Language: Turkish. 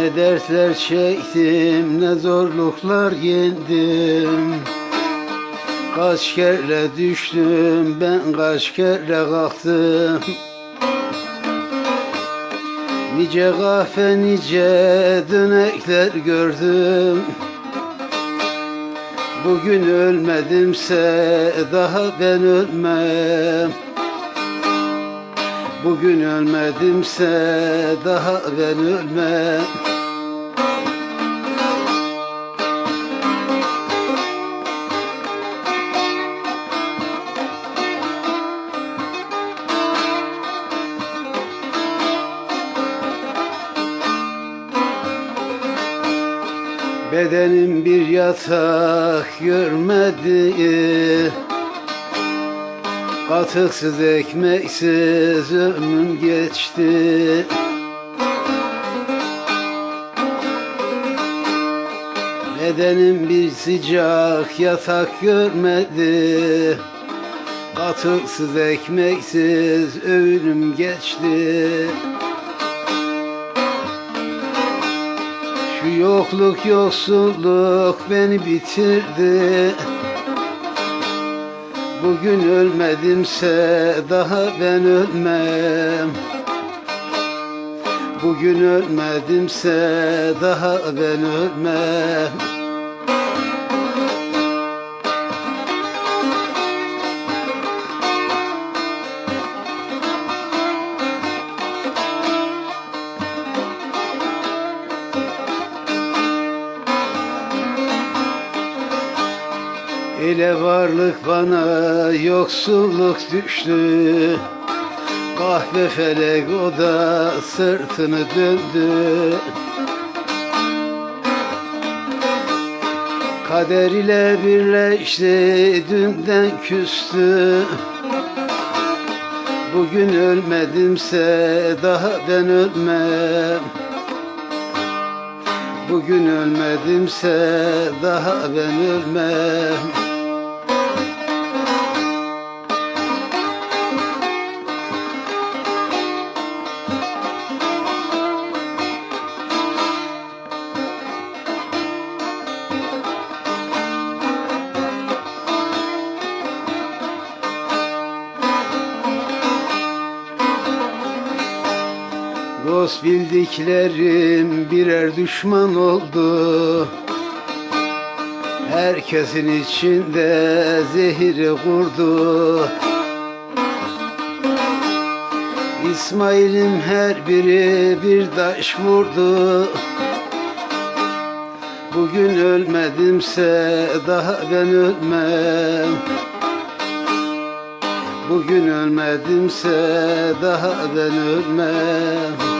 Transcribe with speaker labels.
Speaker 1: Ne dersler çektim, ne zorluklar yendim. Kaç kere düştüm, ben kaç kere kalktım. Nice kahve, nice dönekler gördüm. Bugün ölmedimse daha ben ölmem Bugün ölmedimse daha ben ölmem. Bedenim bir yatak görmedi Katıksız ekmeksiz ömrüm geçti. Bedenim bir sıcak yatak görmedi. Katıksız ekmeksiz ömrüm geçti. Şu yokluk yoksulluk beni bitirdi Bugün ölmedimse daha ben ölmem. Bugün ölmedimse daha ben ölmem Ele varlık bana yoksulluk düştü. Kahve felek o da sırtını döndü. Kader ile birleşti dünden küstü. Bugün ölmedimse daha ben ölmem. Bugün ölmedimse daha ben ölmem Dost bildiklerim birer düşman oldu. Herkesin içinde zehiri kurdu İsmail'im her biri bir taş vurdu. Bugün ölmedimse daha ben ölmem Bugün ölmedimse daha ben ölmem